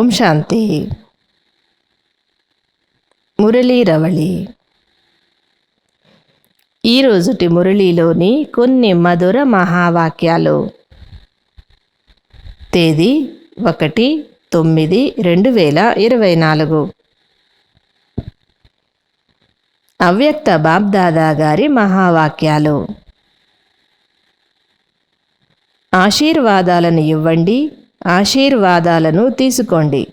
ఓం శాంతి. మురళీ రవళి. ఈరోజుటి మురళీలోని కొన్ని మధుర మహావాక్యాలు. తేదీ ఒకటి తొమ్మిది రెండు వేల ఇరవై నాలుగు. అవ్యక్త బాబ్దాదా గారి మహావాక్యాలు. ఆశీర్వాదాలను ఇవ్వండి ఆశీర్వాదాలను తీసుకోండి.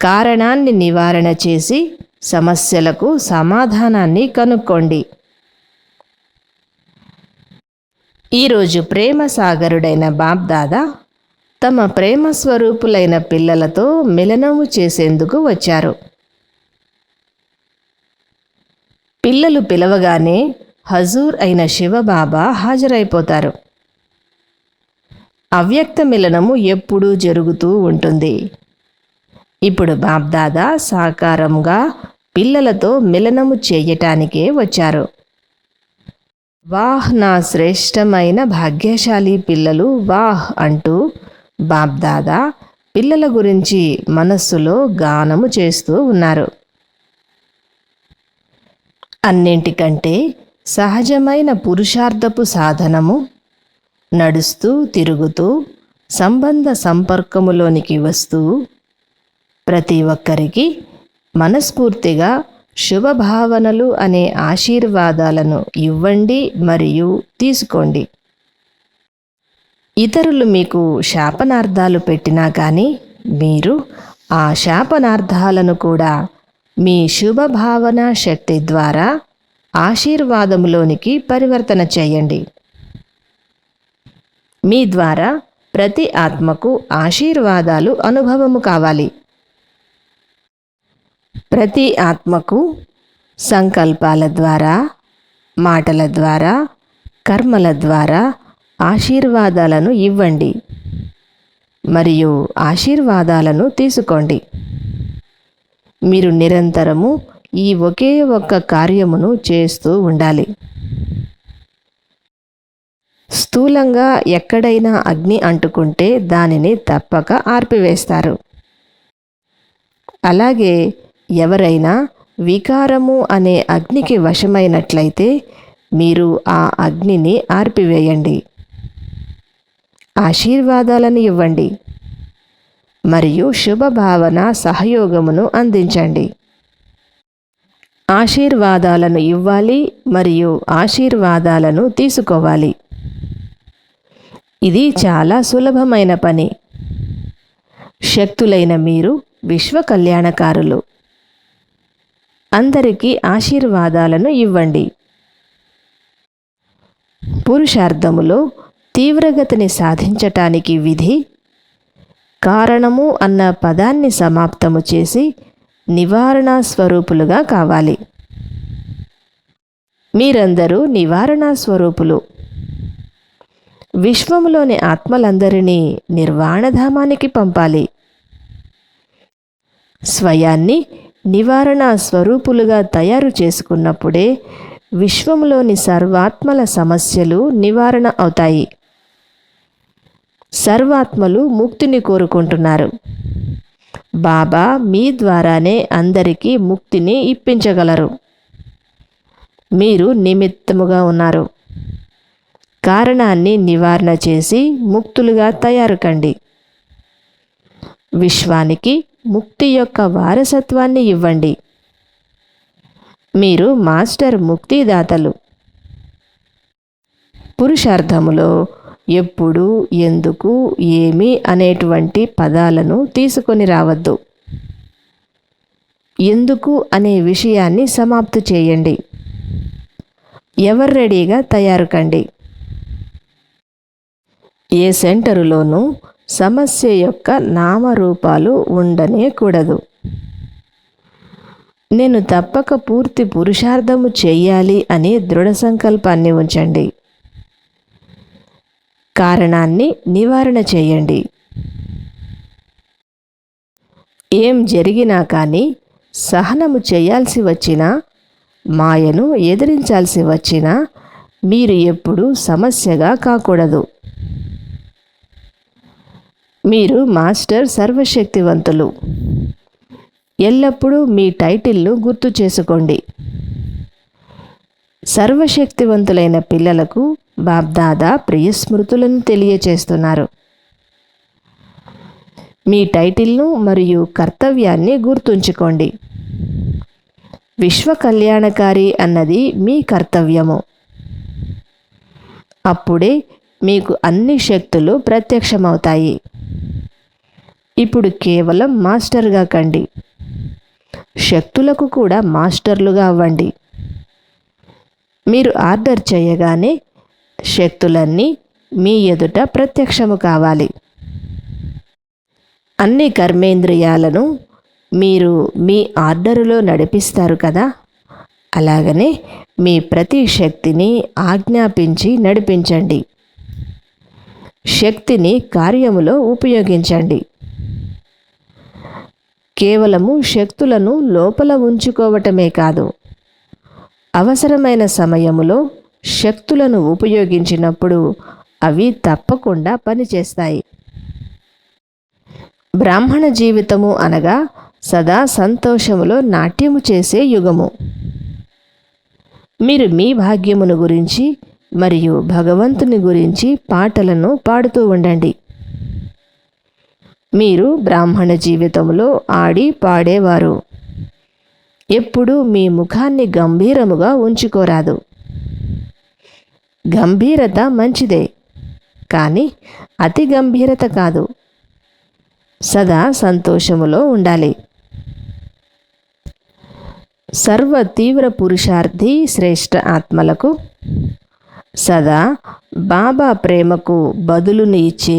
కారణాన్ని నివారణ చేసి సమస్యలకు సమాధానాన్ని కనుక్కోండి. ఈరోజు ప్రేమ సాగరుడైన బాబ్దాదా తమ ప్రేమ స్వరూపులైన పిల్లలతో మిలనము చేసేందుకు వచ్చారు. పిల్లలు పిలవగానే హజూర్ అయిన శివబాబా హాజరైపోతారు. అవ్యక్త మిలనము ఎప్పుడూ జరుగుతూ ఉంటుంది. ఇప్పుడు బాబ్దాదా సాకారంగా పిల్లలతో మిలనము చేయటానికే వచ్చారు. వాహ్ నా శ్రేష్టమైన భాగ్యశాలి పిల్లలు వాహ్ అంటూ బాబ్దాదా పిల్లల గురించి మనస్సులో గానము చేస్తూ ఉన్నారు. అన్నింటికంటే సహజమైన పురుషార్థపు సాధనము నడుస్తూ తిరుగుతూ సంబంధ సంపర్కములోనికి వస్తూ ప్రతి ఒక్కరికి మనస్ఫూర్తిగా శుభభావనలు అనే ఆశీర్వాదాలను ఇవ్వండి మరియు తీసుకోండి. ఇతరులు మీకు శాపనార్థాలు పెట్టినా కానీ మీరు ఆ శాపనార్థాలను కూడా మీ శుభభావన శక్తి ద్వారా ఆశీర్వాదములోనికి పరివర్తన చేయండి. మీ ద్వారా ప్రతి ఆత్మకు ఆశీర్వాదాలు అనుభవము కావాలి. ప్రతి ఆత్మకు సంకల్పాల ద్వారా మాటల ద్వారా కర్మల ద్వారా ఆశీర్వాదాలను ఇవ్వండి. మరియు ఆశీర్వాదాలను తీసుకోండి. మీరు నిరంతరము ఈ ఒకే ఒక్క కార్యమును చేస్తూ ఉండాలి. స్థూలంగా ఎక్కడైనా అగ్ని అంటుకుంటే దానిని తప్పక ఆర్పివేస్తారు. అలాగే ఎవరైనా వికారము అనే అగ్నికి వశమైనట్లయితే మీరు ఆ అగ్నిని ఆర్పివేయండి. ఆశీర్వాదాలను ఇవ్వండి. మరియు శుభభావన సహయోగమును అందించండి. ఆశీర్వాదాలను ఇవ్వాలి మరియు ఆశీర్వాదాలను తీసుకోవాలి. ఇది చాలా సులభమైన పని. శక్తులైన మీరు విశ్వ కళ్యాణకారులు అందరికీ ఆశీర్వాదాలను ఇవ్వండి. పురుషార్థములో తీవ్రగతిని సాధించటానికి విధి కారణము అన్న పదాన్ని సమాప్తము చేసి నివారణ స్వరూపులుగా కావాలి. మీరందరూ నివారణ స్వరూపులు. విశ్వములోని ఆత్మలందరినీ నిర్వాణధామానికి పంపాలి. స్వయాన్ని నివారణ స్వరూపులుగా తయారు చేసుకున్నప్పుడే విశ్వంలోని సర్వాత్మల సమస్యలు నివారణ అవుతాయి. సర్వాత్మలు ముక్తిని కోరుకుంటున్నారు. బాబా మీ ద్వారానే అందరికీ ముక్తిని ఇప్పించగలరు. మీరు నిమిత్తముగా ఉన్నారు. కారణాన్ని నివారణ చేసి ముక్తులుగా తయారు కండి విశ్వానికి ముక్తి యొక్క వారసత్వాన్ని ఇవ్వండి. మీరు మాస్టర్ ముక్తిదాతలు. పురుషార్థములో ఎప్పుడు ఎందుకు ఏమి అనేటువంటి పదాలను తీసుకొని రావద్దు. ఎందుకు అనే విషయాన్ని సమాప్తి చేయండి. ఎవరు రెడీగా తయారు కండి ఏ సెంటరులోనూ సమస్య యొక్క నామరూపాలు ఉండనే కూడదు. నేను తప్పక పూర్తి పురుషార్థము చేయాలి అని దృఢ సంకల్పాన్ని ఉంచండి. కారణాన్ని నివారణ చేయండి. ఏం జరిగినా కానీ సహనము చేయాల్సి వచ్చినా మాయను ఎదిరించాల్సి వచ్చినా మీరు ఎప్పుడూ సమస్యగా కాకూడదు. మీరు మాస్టర్ సర్వశక్తివంతులు. ఎల్లప్పుడూ మీ టైటిల్ను గుర్తు చేసుకోండి. సర్వశక్తివంతులైన పిల్లలకు బాబ్దాదా ప్రియస్మృతులను తెలియచేస్తున్నారు. మీ టైటిల్ను మరియు కర్తవ్యాన్ని గుర్తుంచుకోండి. విశ్వ కళ్యాణకారి అన్నది మీ కర్తవ్యము. అప్పుడే మీకు అన్ని శక్తులు ప్రత్యక్షమవుతాయి. ఇప్పుడు కేవలం మాస్టర్గా కండి. శక్తులకు కూడా మాస్టర్లుగా అవ్వండి. మీరు ఆర్డర్ చేయగానే శక్తులన్నీ మీ ఎదుట ప్రత్యక్షము కావాలి. అన్ని కర్మేంద్రియాలను మీరు మీ ఆర్డరులో నడిపిస్తారు కదా? అలాగనే మీ ప్రతి శక్తిని ఆజ్ఞాపించి నడిపించండి. శక్తిని కార్యములో ఉపయోగించండి. కేవలము శక్తులను లోపల ఉంచుకోవటమే కాదు. అవసరమైన సమయములో శక్తులను ఉపయోగించినప్పుడు అవి తప్పకుండా పనిచేస్తాయి. బ్రాహ్మణ జీవితము అనగా సదా సంతోషములో నాట్యము చేసే యుగము. మీరు మీ భాగ్యమును గురించి మరియు భగవంతుని గురించి పాటలను పాడుతూ ఉండండి. మీరు బ్రాహ్మణ జీవితంలో ఆడి పాడేవారు. ఎప్పుడు మీ ముఖాన్ని గంభీరముగా ఉంచుకోరాదు. గంభీరత మంచిదే కానీ అతి గంభీరత కాదు. సదా సంతోషములో ఉండాలి. సర్వ తీవ్ర పురుషార్థి శ్రేష్ఠ ఆత్మలకు సదా బాబా ప్రేమకు బదులుని ఇచ్చే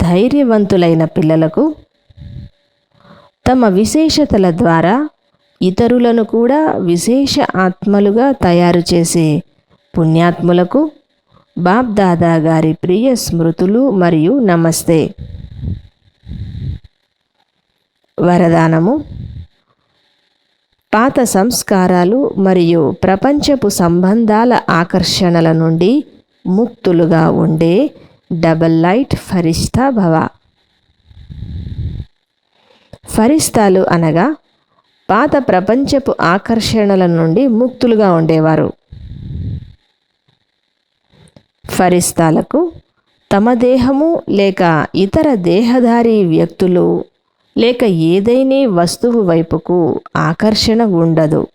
ధైర్యవంతులైన పిల్లలకు తమ విశేషతల ద్వారా ఇతరులను కూడా విశేష ఆత్మలుగా తయారు చేసే పుణ్యాత్ములకు బాబ్దాదా గారి ప్రియ స్మృతులు మరియు నమస్తే. వరదానము. పాత సంస్కారాలు మరియు ప్రపంచపు సంబంధాల ఆకర్షణల నుండి ముక్తులుగా ఉండే డబల్ లైట్ ఫరిస్తా భవ ఫరిస్తాలు అనగా పాత ప్రపంచపు ఆకర్షణల నుండి ముక్తులుగా ఉండేవారు. ఫరిస్తాలకు తమ దేహము లేక ఇతర దేహధారి వ్యక్తులు లేక ఏదైనా వస్తువు వైపుకు ఆకర్షణ ఉండదు.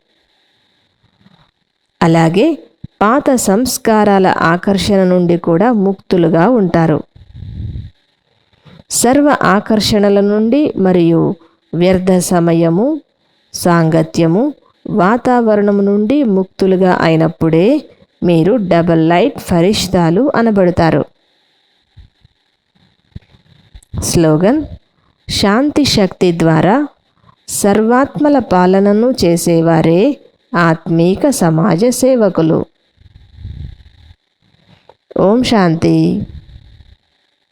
అలాగే పాత సంస్కారాల ఆకర్షణ నుండి కూడా ముక్తులుగా ఉంటారు. సర్వ ఆకర్షణల నుండి మరియు వ్యర్థ సమయము సాంగత్యము వాతావరణం నుండి ముక్తులుగా అయినప్పుడే మీరు డబల్ లైట్ ఫరిష్తాలు అనబడతారు. స్లోగన్ శాంతి శక్తి ద్వారా సర్వాత్మల పాలనను చేసేవారే ఆత్మీక సమాజ సేవకులు. ఓం శాంతి.